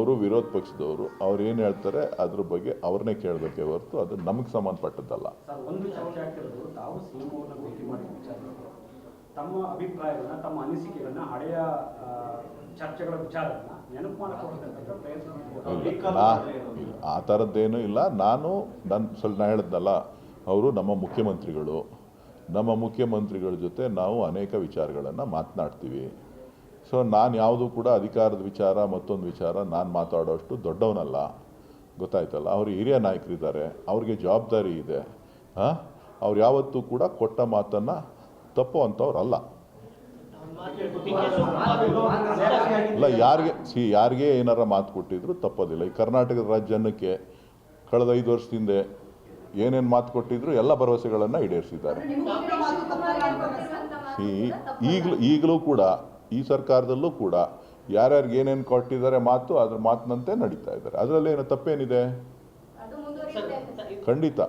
ಅವರು ವಿರೋಧ ಪಕ್ಷದವರು ಅವ್ರು ಏನು ಹೇಳ್ತಾರೆ ಅದ್ರ ಬಗ್ಗೆ ಅವ್ರನ್ನೇ ಕೇಳಬೇಕೇ ಹೊರತು ಅದು ನಮಗೆ ಸಂಬಂಧಪಟ್ಟದ್ದಲ್ಲ. ತಮ್ಮ ಅಭಿಪ್ರಾಯಗಳನ್ನ ತಮ್ಮ ಅನಿಸಿಕೆಗಳನ್ನ ಹಳೆಯ ಆ, ಚರ್ಚೆಗಳ ವಿಚಾರಗಳನ್ನ ನೆನಪು ಆ ಥರದ್ದೇನೂ ಇಲ್ಲ. ನಾನು ನನ್ನ ಸ್ವಲ್ಪ ನಾ ಹೇಳಿದ್ನಲ್ಲ ಅವರು ನಮ್ಮ ಮುಖ್ಯಮಂತ್ರಿಗಳು. ನಮ್ಮ ಮುಖ್ಯಮಂತ್ರಿಗಳ ಜೊತೆ ನಾವು ಅನೇಕ ವಿಚಾರಗಳನ್ನು ಮಾತನಾಡ್ತೀವಿ. ಸೊ ನಾನು ಯಾವುದೂ ಕೂಡ ಅಧಿಕಾರದ ವಿಚಾರ ಮತ್ತೊಂದು ವಿಚಾರ ನಾನು ಮಾತಾಡೋಷ್ಟು ದೊಡ್ಡವನಲ್ಲ. ಗೊತ್ತಾಯ್ತಲ್ಲ? ಅವರು ಹಿರಿಯ ನಾಯಕರಿದ್ದಾರೆ. ಅವ್ರಿಗೆ ಜವಾಬ್ದಾರಿ ಇದೆ. ಹಾಂ? ಅವ್ರು ಯಾವತ್ತೂ ಕೂಡ ಕೊಟ್ಟ ಮಾತನ್ನು ತಪ್ಪುವಂಥವ್ರಲ್ಲ ಇಲ್ಲ ಯಾರಿಗೆ ಸಿ ಯಾರಿಗೆ ಏನಾರ ಮಾತು ಕೊಟ್ಟಿದ್ರು ತಪ್ಪೋದಿಲ್ಲ. ಈ ಕರ್ನಾಟಕದ ರಾಜ್ಯನಕ್ಕೆ ಕಳೆದ ಐದು ವರ್ಷದಿಂದ ಏನೇನು ಮಾತು ಕೊಟ್ಟಿದ್ರು ಎಲ್ಲ ಭರವಸೆಗಳನ್ನು ಈಡೇರಿಸಿದ್ದಾರೆ. ಸಿ ಈಗಲೂ ಈಗಲೂ ಕೂಡ ಈ ಸರ್ಕಾರದಲ್ಲೂ ಕೂಡ ಯಾರ್ಯಾರಿಗೆ ಏನೇನು ಕೊಟ್ಟಿದ್ದಾರೆ ಮಾತು ಅದ್ರ ಮಾತಿನಂತೆ ನಡೀತಾ ಇದ್ದಾರೆ. ಅದರಲ್ಲಿ ಏನು ತಪ್ಪೇನಿದೆ? ಖಂಡಿತ.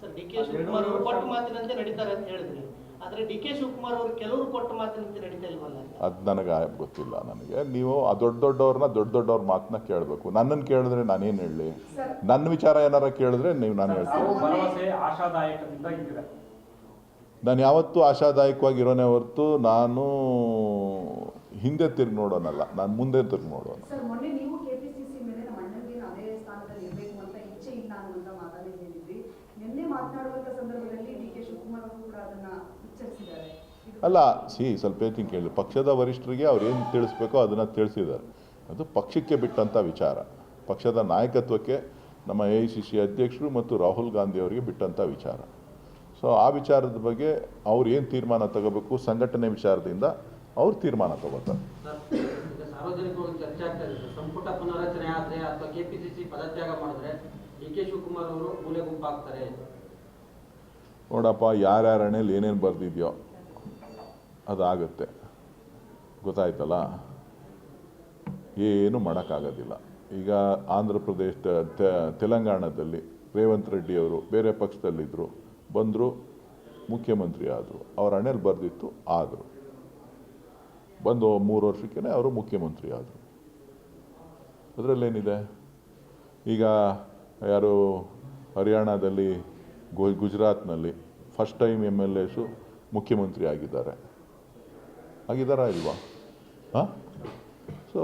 ಸರ್ ಡಿ ಕೆ ಶಿವಕುಮಾರ್ ಅವರು ಕೊಟ್ಟ ಮಾತಿನಂತೆ ನಡೀತಾರೆ ಅಂತ ಹೇಳಿದ್ರಿ. ಆದ್ರೆ ಡಿ ಕೆ ಶಿವಕುಮಾರ್ ಅವರು ಕೆಲವರು ಕೊಟ್ಟ ಮಾತಿನಂತೆ ನಡೀತಾ ಇಲ್ವಲ್ಲ? ಅದು ನನಗೆ ಗೊತ್ತಿಲ್ಲ ನನಗೆ. ನೀವು ಆ ದೊಡ್ಡ ದೊಡ್ಡವ್ರನ್ನ ದೊಡ್ಡ ದೊಡ್ಡವ್ರ ಮಾತನ್ನ ಕೇಳಬೇಕು. ನನ್ನನ್ನು ಕೇಳಿದ್ರೆ ನಾನೇನು ಹೇಳಲಿ? ನನ್ನ ವಿಚಾರ ಏನಾರ ಕೇಳಿದ್ರೆ ನೀವು ನಾನು ಹೇಳ್ತೀನಿ. ನಾನು ಯಾವತ್ತೂ ಆಶಾದಾಯಕವಾಗಿರೋನೇ ಹೊರತು ನಾನು ಹಿಂದೆ ತಿರುಗಿ ನೋಡೋನಲ್ಲ ನಾನು ಮುಂದೆ ತಿರುಗಿ ನೋಡೋಣ ಅಲ್ಲ ಸಿ ಸ್ವಲ್ಪ ಹೇಳ್ತೀನಿ ಕೇಳಿ. ಪಕ್ಷದ ವರಿಷ್ಠರಿಗೆ ಅವ್ರು ಏನು ತಿಳಿಸ್ಬೇಕೋ ಅದನ್ನು ತಿಳಿಸಿದ್ದಾರೆ. ಅದು ಪಕ್ಷಕ್ಕೆ ಬಿಟ್ಟಂಥ ವಿಚಾರ. ಪಕ್ಷದ ನಾಯಕತ್ವಕ್ಕೆ ನಮ್ಮ ಎ ಐ ಸಿ ಸಿ ಅಧ್ಯಕ್ಷರು ಮತ್ತು ರಾಹುಲ್ ಗಾಂಧಿ ಅವರಿಗೆ ಬಿಟ್ಟಂಥ ವಿಚಾರ. ಸೊ ಆ ವಿಚಾರದ ಬಗ್ಗೆ ಅವ್ರು ಏನು ತೀರ್ಮಾನ ತಗೋಬೇಕು? ಸಂಘಟನೆ ವಿಚಾರದಿಂದ ಅವ್ರು ತೀರ್ಮಾನ ತಗೋತಾರೆ. ಸರ್, ಈಗ ಸಾರ್ವಜನಿಕವಾಗಿ ಚರ್ಚೆ ಆಗ್ತಾ ಇದೆ ಸರ್. ಸಂಪುಟ ಪುನರಚನೆ ಆದ್ರೆ ಅಥವಾ ಕೆಪಿಸಿಸಿ ಪದತ್ಯಾಗ ಮಾಡಿದ್ರೆ ಡಿ ಕೆ ಶಿವಕುಮಾರ್ ಅವರು ಮೂಲೆ ಗುಂಪಾಗ್ತಾರೆ. ನೋಡಪ್ಪ ಯಾರ್ಯಾರ ಹಣೆಯಲ್ಲಿ ಏನೇನು ಬರೆದಿದೆಯೋ ಅದಾಗುತ್ತೆ. ಗೊತ್ತಾಯ್ತಲ್ಲ? ಏನು ಮಾಡೋಕ್ಕಾಗೋದಿಲ್ಲ. ಈಗ ಆಂಧ್ರ ಪ್ರದೇಶ ತೆಲಂಗಾಣದಲ್ಲಿ ರೇವಂತ್ ರೆಡ್ಡಿ ಅವರು ಬೇರೆ ಪಕ್ಷದಲ್ಲಿದ್ದರು ಬಂದರು, ಮುಖ್ಯಮಂತ್ರಿ ಆದರು, ಅವರ ಹಣೆಯಲ್ಲಿ ಬರೆದಿತ್ತು, ಆದರು. ಬಂದು ಮೂರು ವರ್ಷಕ್ಕೇ ಅವರು ಮುಖ್ಯಮಂತ್ರಿ ಆದರು. ಅದರಲ್ಲೇನಿದೆ? ಈಗ ಯಾರು ಹರಿಯಾಣದಲ್ಲಿ, ಗು, ಗುಜರಾತ್ನಲ್ಲಿ first time M L S ಮುಖ್ಯಮಂತ್ರಿ ಆಗಿದ್ದಾರೆ. ಆಗಿದ್ದಾರಾ ಇಲ್ವಾ? ಹಾಂ? ಸೊ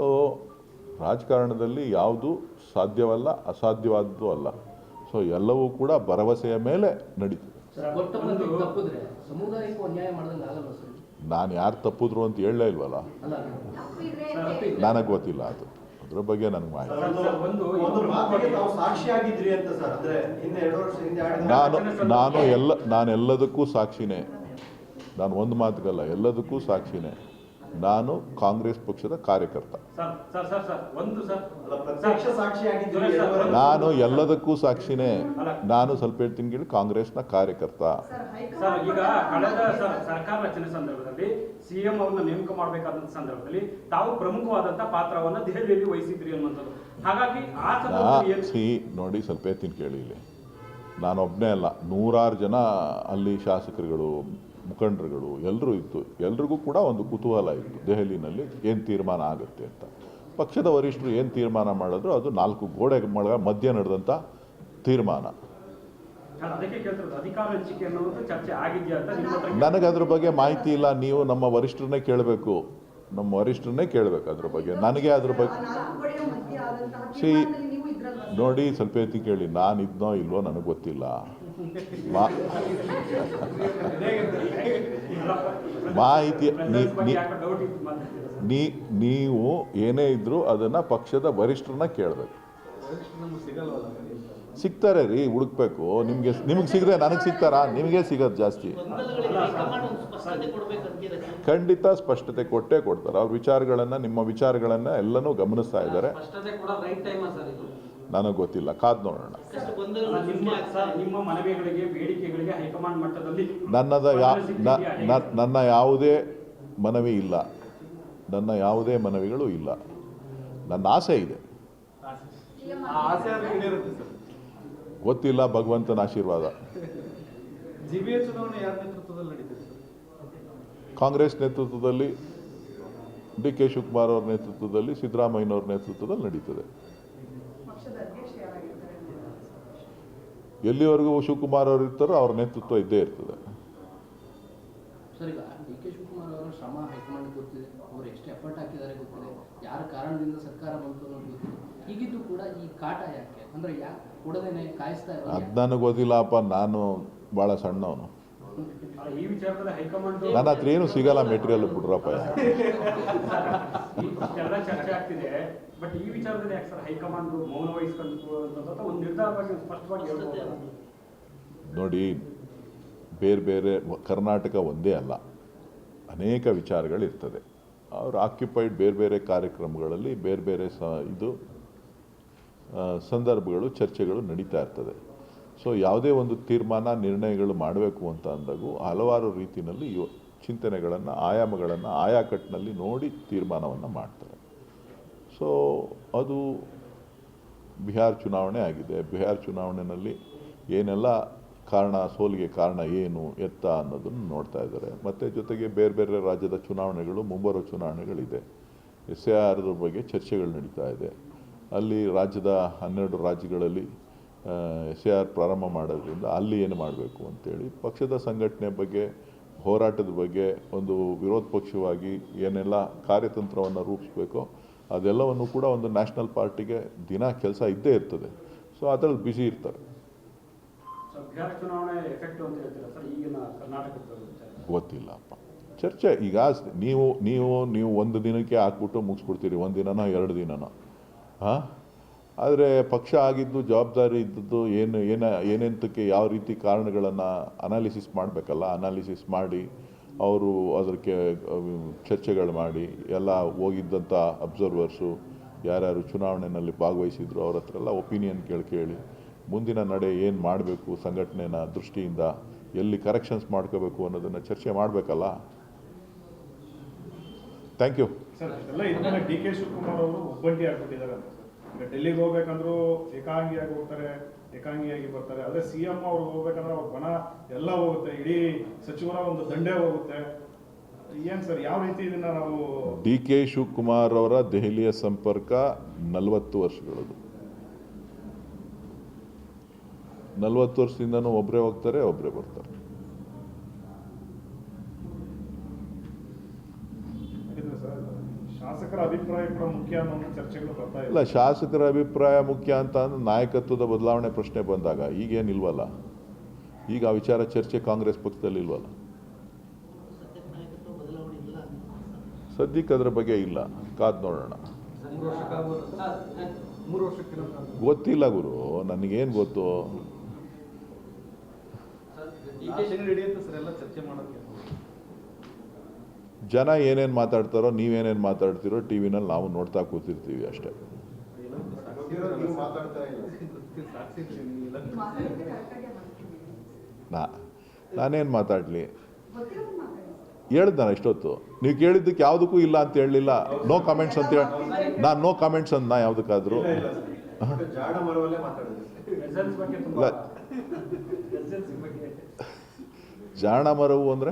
ರಾಜಕಾರಣದಲ್ಲಿ ಯಾವುದು ಸಾಧ್ಯವಲ್ಲ, ಅಸಾಧ್ಯವಾದದ್ದು ಅಲ್ಲ. ಸೊ ಎಲ್ಲವೂ ಕೂಡ ಭರವಸೆಯ ಮೇಲೆ ನಡೀತದೆ ಕೊಟ್ಟ ಮಂದಿಗೆ ತಪ್ಪಿದ್ರೆ ಸಮುದಾಯಕ್ಕೂ ಅನ್ಯಾಯ ಮಾಡ್ದಂಗೆ ಆಗಲ್ಲ ನಾನು ಯಾರು ತಪ್ಪಿದ್ರು ಅಂತ ಹೇಳಲೇ ಇಲ್ವಲ್ಲ? ಅಲ್ಲ ಸರ್, ನನಗೆ ಗೊತ್ತಿಲ್ಲ ಅದು. ಅದ್ರ ಬಗ್ಗೆ ನನಗೆ ಮಾಹಿತಿ ಸರ್, ಸರ್, ಒಂದು ಒಂದು ಇದು ಮಾತಿಗೆ ತಾವು ಸಾಕ್ಷಿಯಾಗಿದ್ರಿ ಅಂತ ಸರ್. ಅಂದ್ರೆ ಹಿಂದೆ ಎರಡು ವರ್ಷ ಹಿಂದೆ ಆಡಿದ ನಾನು ನಾನು ಎಲ್ಲ ನಾನು ಎಲ್ಲದಕ್ಕೂ ಸಾಕ್ಷಿನೇ. ನಾನು ಒಂದು ಮಾತುಗಲ್ಲ ಎಲ್ಲದಕ್ಕೂ ಸಾಕ್ಷಿನೇ. ನಾನು ಕಾಂಗ್ರೆಸ್ ಪಕ್ಷದ ಕಾರ್ಯಕರ್ತ. ನಾನು ಎಲ್ಲದಕ್ಕೂ ಸಾಕ್ಷಿನೇ. ನಾನು ಸ್ವಲ್ಪ ಹೇಳ್ತೀನಿ ಕೇಳಿ ಕಾಂಗ್ರೆಸ್ನ ಕಾರ್ಯಕರ್ತ. ಸರ್ ಸರ್ ಈಗ ಕಳೆದ ಸರ್ಕಾರ ರಚನೆ ಸಂದರ್ಭದಲ್ಲಿ ಸಿಎಂ ಅವ್ರನ್ನ ನೇಮಕ ಮಾಡಬೇಕಾದಂತ ಸಂದರ್ಭದಲ್ಲಿ ತಾವು ಪ್ರಮುಖವಾದಂತ ಪಾತ್ರವನ್ನ ದೆಹಲಿಯಲ್ಲಿ ವಹಿಸಿದ್ರಿ ಅನ್ನುವಂಥದ್ದು. ಹಾಗಾಗಿ ಆ ಸಿ ನೋಡಿ ಸ್ವಲ್ಪ ಹೇಳ್ತೀನಿ ಕೇಳಿ ಇಲ್ಲಿ. ನಾನೊಬ್ಬನೇ ಅಲ್ಲ ನೂರಾರು ಜನ ಅಲ್ಲಿ ಶಾಸಕರುಗಳು ಮುಖಂಡರುಗಳು ಎಲ್ಲರೂ ಇತ್ತು ಎಲ್ರಿಗೂ ಕೂಡ ಒಂದು ಕುತೂಹಲ ಇತ್ತು. ದೆಹಲಿನಲ್ಲಿ ಏನು ತೀರ್ಮಾನ ಆಗುತ್ತೆ ಅಂತ. ಪಕ್ಷದ ವರಿಷ್ಠರು ಏನು ತೀರ್ಮಾನ ಮಾಡಿದ್ರು ಅದು ನಾಲ್ಕು ಗೋಡೆ ಒಳಗ ಮಧ್ಯೆ ನಡೆದಂಥ ತೀರ್ಮಾನ. ಅದಕ್ಕೆ ಕೇಳ್ತಿರೋದು ಅಧಿಕಾರ ಹಂಚಿಕೆ ಅನ್ನೋದು ಚರ್ಚೆ ಆಗಿದೆಯಾ ಅಂತ ನನಗೆ ಅದ್ರ ಬಗ್ಗೆ ಮಾಹಿತಿ ಇಲ್ಲ ನೀವು ನಮ್ಮ ವರಿಷ್ಠರನ್ನೇ ಕೇಳಬೇಕು. ನಮ್ಮ ವರಿಷ್ಠರನ್ನೇ ಕೇಳಬೇಕು ಅದ್ರ ಬಗ್ಗೆ. ನನಗೆ ಅದ್ರ ಬಗ್ಗೆ ಸಿ? ನೋಡಿ ಸ್ವಲ್ಪ ಎತ್ತಿ ಕೇಳಿ ನಾನು ಇದ್ನೋ ಇಲ್ವೋ ನನಗೆ ಗೊತ್ತಿಲ್ಲ. ಮಾ ಮಾಹಿತಿ ನೀ- ನೀವು ಏನೇ ಇದ್ರೂ ಅದನ್ನು ಪಕ್ಷದ ವರಿಷ್ಠರನ್ನ ಕೇಳಬೇಕು. ಸಿಗ್ತಾರೆ ರೀ ಹುಡುಕ್ಬೇಕು. ನಿಮಗೆ ನಿಮಗೆ ಸಿಗದೆ ನನಗೆ ಸಿಗ್ತಾರಾ? ನಿಮಗೆ ಸಿಗೋದು ಜಾಸ್ತಿ. ಖಂಡಿತ ಸ್ಪಷ್ಟತೆ ಕೊಟ್ಟೇ ಕೊಡ್ತಾರೆ. ಅವ್ರ ವಿಚಾರಗಳನ್ನು ನಿಮ್ಮ ವಿಚಾರಗಳನ್ನು ಎಲ್ಲನೂ ಗಮನಿಸ್ತಾ ಇದ್ದಾರೆ. ನನಗೆ ಗೊತ್ತಿಲ್ಲ. ಕಾದ್ ನೋಡೋಣ. ನನ್ನದ ನನ್ನ ಯಾವುದೇ ಮನವಿ ಇಲ್ಲ. ನನ್ನ ಯಾವುದೇ ಮನವಿಗಳು ಇಲ್ಲ. ನನ್ನ ಆಸೆ ಇದೆ. ಗೊತ್ತಿಲ್ಲ ಭಗವಂತನ ಆಶೀರ್ವಾದ. ಕಾಂಗ್ರೆಸ್ ನೇತೃತ್ವದಲ್ಲಿ ಡಿ ಕೆ ಶಿವಕುಮಾರ್ ಅವ್ರ ನೇತೃತ್ವದಲ್ಲಿ ಸಿದ್ದರಾಮಯ್ಯನವ್ರ ನೇತೃತ್ವದಲ್ಲಿ ನಡೀತದೆ ಪಕ್ಷದ ಅಧ್ಯಕ್ಷ ಯಾರಾಗಿರ್ತಾರೆ ಅಂತ ಎಲ್ಲಿವರೆಗೂ ಶಿವಕುಮಾರ್ ಅವರು ಇರ್ತಾರೋ ಅವ್ರ ನೇತೃತ್ವ ಇದ್ದೇ ಇರ್ತದೆ. ಅದು ನನಗೆ ಗೊತ್ತಿಲ್ಲಪ್ಪ ನಾನು ಬಹಳ ಸಣ್ಣವನು ಅಲ್ಲ, ಈ ವಿಚಾರದಲ್ಲಿ ಹೈಕಮಾಂಡ್ ನನ್ನ ಹತ್ರ ಏನು ಸಿಗಲ್ಲ ಮೆಟೀರಿಯಲ್ ಬಿಡ್ರಪ್ಪ. ನೋಡಿ ಬೇರೆ ಬೇರೆ ಕರ್ನಾಟಕ ಒಂದೇ ಅಲ್ಲ. ಅನೇಕ ವಿಚಾರಗಳಿರ್ತದೆ. ಅವರು ಆಕ್ಯುಪೈಡ್ ಬೇರೆ ಬೇರೆ ಕಾರ್ಯಕ್ರಮಗಳಲ್ಲಿ ಬೇರೆ ಬೇರೆ ಸ ಇದು ಸಂದರ್ಭಗಳು ಚರ್ಚೆಗಳು ನಡೀತಾ ಇರ್ತದೆ. ಸೊ ಯಾವುದೇ ಒಂದು ತೀರ್ಮಾನ, ನಿರ್ಣಯಗಳು ಮಾಡಬೇಕು ಅಂತ ಅಂದಾಗೂ ಹಲವಾರು ರೀತಿಯಲ್ಲಿ ಯೋ ಚಿಂತನೆಗಳನ್ನು, ಆಯಾಮಗಳನ್ನು ಆಯಾಕಟ್ಟಿನಲ್ಲಿ ನೋಡಿ ತೀರ್ಮಾನವನ್ನು ಮಾಡ್ತಾರೆ. ಸೊ ಅದು ಬಿಹಾರ್ ಚುನಾವಣೆ ಆಗಿದೆ. ಬಿಹಾರ್ ಚುನಾವಣೆಯಲ್ಲಿ ಏನೆಲ್ಲ ಕಾರಣ, ಸೋಲಿಗೆ ಕಾರಣ ಏನು, ಎತ್ತ ಅನ್ನೋದನ್ನು ನೋಡ್ತಾ ಇದ್ದಾರೆ. ಮತ್ತು ಜೊತೆಗೆ ಬೇರೆ ಬೇರೆ ರಾಜ್ಯದ ಚುನಾವಣೆಗಳು, ಮುಂಬರುವ ಚುನಾವಣೆಗಳಿದೆ. ಎಸ್ ಎ ಆರ್ ಬಗ್ಗೆ ಚರ್ಚೆಗಳು ನಡೀತಾ ಇದೆ. ಅಲ್ಲಿ ರಾಜ್ಯದ ಹನ್ನೆರಡು ರಾಜ್ಯಗಳಲ್ಲಿ ಎಸ್ ಎ ಆರ್ ಪ್ರಾರಂಭ ಮಾಡೋದ್ರಿಂದ ಅಲ್ಲಿ ಏನು ಮಾಡಬೇಕು ಅಂತೇಳಿ ಪಕ್ಷದ ಸಂಘಟನೆ ಬಗ್ಗೆ ಹೋರಾಟದ ಬಗ್ಗೆ ಒಂದು ವಿರೋಧ ಪಕ್ಷವಾಗಿ ಏನೆಲ್ಲ ಕಾರ್ಯತಂತ್ರವನ್ನು ರೂಪಿಸ್ಬೇಕೋ ಅದೆಲ್ಲವನ್ನು ಕೂಡ ಒಂದು ನ್ಯಾಷನಲ್ ಪಾರ್ಟಿಗೆ ದಿನ ಕೆಲಸ ಇದ್ದೇ ಇರ್ತದೆ. ಸೊ ಅದರಲ್ಲಿ ಬ್ಯುಸಿ ಇರ್ತಾರೆ. ಗೊತ್ತಿಲ್ಲಪ್ಪ. ಚರ್ಚೆ ಈಗ ನೀವು ನೀವು ನೀವು ಒಂದು ದಿನಕ್ಕೆ ಹಾಕ್ಬಿಟ್ಟು ಮುಗಿಸ್ಬಿಡ್ತೀರಿ. ಒಂದು ದಿನನೋ ಎರಡು ದಿನನೋ. ಹಾಂ ಆದರೆ ಪಕ್ಷ ಆಗಿದ್ದು, ಜವಾಬ್ದಾರಿ ಇದ್ದದ್ದು ಏನು, ಏನ, ಏನೆಂತಕ್ಕೆ ಯಾವ ರೀತಿ ಕಾರಣಗಳನ್ನು ಅನಾಲಿಸಿಸ್ ಮಾಡಬೇಕಲ್ಲ ಅನಾಲಿಸಿಸ್ ಮಾಡಿ ಅವರು ಅದಕ್ಕೆ ಚರ್ಚೆಗಳು ಮಾಡಿ, ಎಲ್ಲ ಹೋಗಿದ್ದಂಥ ಅಬ್ಸರ್ವರ್ಸು ಯಾರ್ಯಾರು ಚುನಾವಣೆಯಲ್ಲಿ ಭಾಗವಹಿಸಿದ್ರು ಅವ್ರ ಹತ್ರ ಎಲ್ಲ ಒಪಿನಿಯನ್ ಕೇಳಿ ಕೇಳಿ, ಮುಂದಿನ ನಡೆ ಏನು ಮಾಡಬೇಕು ಸಂಘಟನೆನ ದೃಷ್ಟಿಯಿಂದ, ಎಲ್ಲಿ ಕರೆಕ್ಷನ್ಸ್ ಮಾಡ್ಕೋಬೇಕು ಅನ್ನೋದನ್ನು ಚರ್ಚೆ ಮಾಡಬೇಕಲ್ಲ? Thank you D K Shivakumar ಅವರು ಒಬ್ಬಂಟಿ ಈಗ ಡೆಲ್ಲಿಗೆ ಹೋಗ್ಬೇಕಂದ್ರೂ ಏಕಾಂಗಿಯಾಗಿ ಹೋಗ್ತಾರೆ, ಏಕಾಂಗಿಯಾಗಿ ಬರ್ತಾರೆ. ಅದೇ ಸಿ ಎಂ ಅವ್ರಿಗೆ ಹೋಗ್ಬೇಕಂದ್ರೆ ಅವ್ರ ಬಣ ಎಲ್ಲ ಹೋಗುತ್ತೆ. ಇಡೀ ಸಚಿವರ ಒಂದು ದಂಡೆ ಹೋಗುತ್ತೆ. ಏನ್ ಸರ್, ಯಾವ ರೀತಿ ಇದನ್ನ ನಾವು ಡಿ ಕೆ ಶಿವಕುಮಾರ್ ಅವರ ದೆಹಲಿಯ ಸಂಪರ್ಕ ನಲವತ್ತು ವರ್ಷಗಳದು. ನಲವತ್ತು ವರ್ಷದಿಂದನೂ ಒಬ್ಬರೇ ಹೋಗ್ತಾರೆ ಒಬ್ಬರೇ ಬರ್ತಾರೆ ಯಾಕಂದ್ರೆ ಸರ್ ಶಾಸಕರ ಅಭಿಪ್ರಾಯ ಕೂಡ ಮುಖ್ಯ ಅನ್ನೋ ಚರ್ಚೆಗಳು ಬರ್ತಾ ಇಲ್ಲ ಶಾಸಕರ ಅಭಿಪ್ರಾಯ ಮುಖ್ಯ ಅಂತ ಅಂದ್ರೆ ನಾಯಕತ್ವದ ಬದಲಾವಣೆ ಪ್ರಶ್ನೆ ಬಂದಾಗ ಈಗೇನಿಲ್ವಲ್ಲ ಈಗ ಆ ವಿಚಾರ ಚರ್ಚೆ ಕಾಂಗ್ರೆಸ್ ಪಕ್ಷದಲ್ಲಿ ಇಲ್ವಲ್ಲ? ಸದ್ಯಕ್ಕೆ ಅದರ ಬಗ್ಗೆ ಇಲ್ಲ. ಕಾದ್ ನೋಡೋಣ. ಗೊತ್ತಿಲ್ಲ ಗುರು ನನಗೇನು ಗೊತ್ತು? ನಡೆಯುತ್ತೆ ಸರ್ ಎಲ್ಲ ಚರ್ಚೆ ಮಾಡೋಕ್ಕೆ. ಜನ ಏನೇನು ಮಾತಾಡ್ತಾರೋ ನೀವೇನೇನು ಮಾತಾಡ್ತೀರೋ ಟಿ ವಿನಲ್ಲಿ ನಾವು ನೋಡ್ತಾ ಕೂತಿರ್ತೀವಿ ಅಷ್ಟೇ. ನಾ ನಾನೇನು ಮಾತಾಡಲಿ? ಹೇಳ್ದ ನಾನು ಇಷ್ಟೊತ್ತು. ನೀವು ಕೇಳಿದ್ದಕ್ಕೆ ಯಾವುದಕ್ಕೂ ಇಲ್ಲ ಅಂತ ಹೇಳಲಿಲ್ಲ. ನೋ ಕಮೆಂಟ್ಸ್ ಅಂತ ಹೇಳಿ. ನಾನು ನೋ ಕಮೆಂಟ್ಸ್ ಅಂತ ನಾ ಯಾವುದಕ್ಕಾದರೂ. ಜಾಣ ಮರವು ಅಂದರೆ?